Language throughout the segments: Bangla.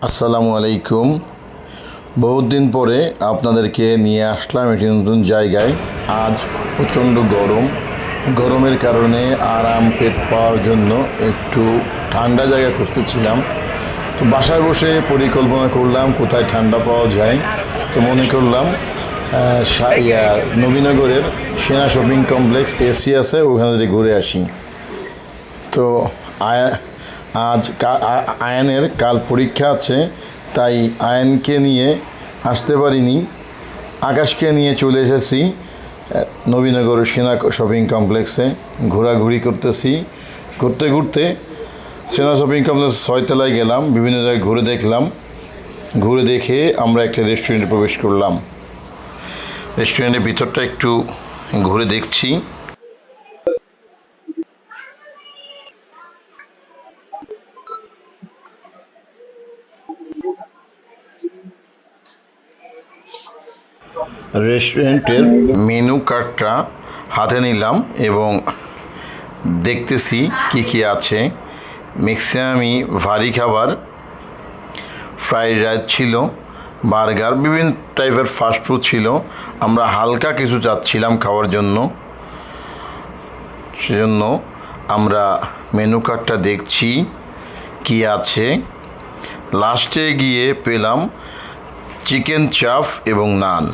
আসসালামু আলাইকুম। বহুত দিন পরে আপনাদেরকে নিয়ে আসলাম একটি নতুন জায়গায়। আজ প্রচণ্ড গরম। গরমের কারণে আরাম পেট পাওয়ার জন্য একটু ঠান্ডা জায়গা খুঁজতেছিলাম। তো বাসায় বসে পরিকল্পনা করলাম কোথায় ঠান্ডা পাওয়া যায়। তো মনে করলাম নবীনগরের সেনা শপিং কমপ্লেক্স এসি আছে, ওখানে ঘুরে আসি। তো আয়া- আজ আয়ানের কাল পরীক্ষা আছে, তাই আয়নকে নিয়ে আসতে পারিনি। আকাশকে নিয়ে চলে এসেছি নবীনগর সেনা শপিং কমপ্লেক্সে ঘোরাঘুরি করতেছি। ঘুরতে ঘুরতে সেনা শপিং কমপ্লেক্স ছয়তলায় গেলাম, বিভিন্ন জায়গায় ঘুরে দেখলাম। ঘুরে দেখে আমরা একটা রেস্টুরেন্টে প্রবেশ করলাম। রেস্টুরেন্টের ভিতরটা একটু ঘুরে দেখছি। রেস্টুরেন্টের মেনু কার্ডটা হাতে নিলাম এবং দেখতেছি কি কি আছে। ম্যাক্সিমামই ভারী খাবার ফ্রাইড রাইস ছিল বার্গার বিভিন্ন টাইপের ফাস্টফুড ছিল। আমরা হালকা কিছু চাচ্ছিলাম খাওয়ার জন্য। সেজন্য আমরা মেনু কার্ডটা দেখছি কি আছে। লাস্টে গিয়ে পেলাম চিকেন চাপ এবং নান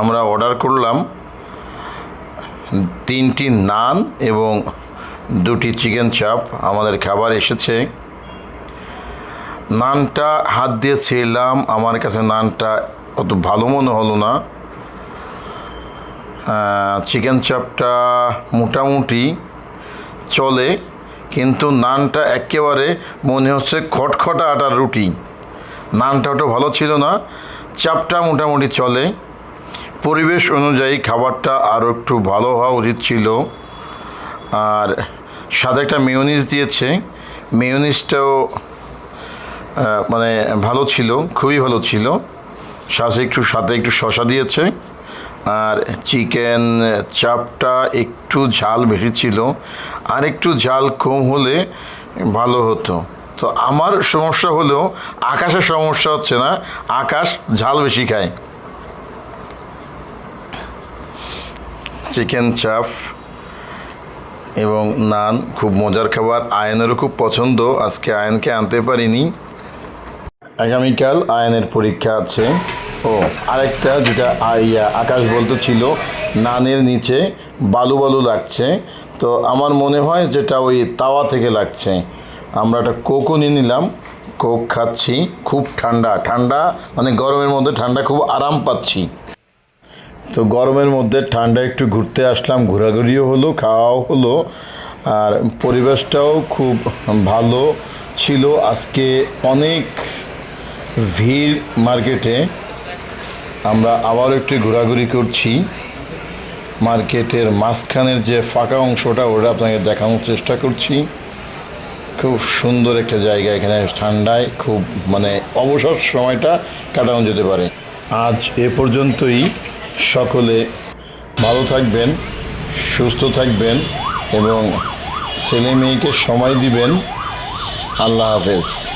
আমরা অর্ডার করলাম তিনটি নান এবং দুটি চিকেন চাপ। আমাদের খাবার এসেছে। নানটা হাত দিয়ে ছিঁড়লাম। আমার কাছে নানটা অত ভালো মনে হলো না। চিকেন চাপটা মোটামুটি চলে, কিন্তু নানটা একেবারে মনে হচ্ছে খটখটা আটার রুটি। নানটা ওটা ভালো ছিল না। চাপটা মোটামুটি চলে। পরিবেশ অনুযায়ী খাবারটা আরও একটু ভালো হওয়া উচিত ছিল। আর সাথে একটা মেয়নিজ দিয়েছে। মেয়নিজটাও মানে ভালো ছিল, খুবই ভালো ছিল। সাথে একটু সাথে একটু শশা দিয়েছে। আর চিকেন চাপটা একটু ঝাল বেশি ছিল। আর একটু ঝাল কম হলে ভালো হতো। তো আমার সমস্যা হলেও আকাশের সমস্যা হচ্ছে না, আকাশ ঝাল বেশি খায়। চিকেন চাপ এবং নান খুব মজার খাবার। আয়নেরও খুব পছন্দ। আজকে আয়নকে আনতে পারিনি। আগামীকাল আয়নের পরীক্ষা আছে। ও, আরেকটা যেটা ইয়া আকাশ বলতে ছিল, নানের নিচে বালু বালু লাগছে। তো আমার মনে হয় যেটা ওই তাওয়া থেকে লাগছে। আমরা একটা কোকও নিয়ে নিলাম। কোক খাচ্ছি, খুব ঠান্ডা। ঠান্ডা মানে গরমের মধ্যে ঠান্ডা খুব আরাম পাচ্ছি। তো গরমের মধ্যে ঠান্ডা একটু ঘুরতে আসলাম, ঘোরাঘুরিও হলো, খাওয়াও হলো, আর পরিবেশটাও খুব ভালো ছিল। আজকে অনেক ভিড় মার্কেটে। আমরা আবার একটু ঘোরাঘুরি করছি। মার্কেটের মাঝখানের যে ফাঁকা অংশটা, ওটা আপনাকে দেখানোর চেষ্টা করছি। খুব সুন্দর একটা জায়গা এখানে, ঠান্ডায় খুব মানে অবসর সময়টা কাটানো যেতে পারে। আজ এ পর্যন্তই। সকলে ভালো থাকবেন সুস্থ থাকবেন এবং ছেলে মেয়েকে সময় দিবেন। আল্লাহ হাফেজ।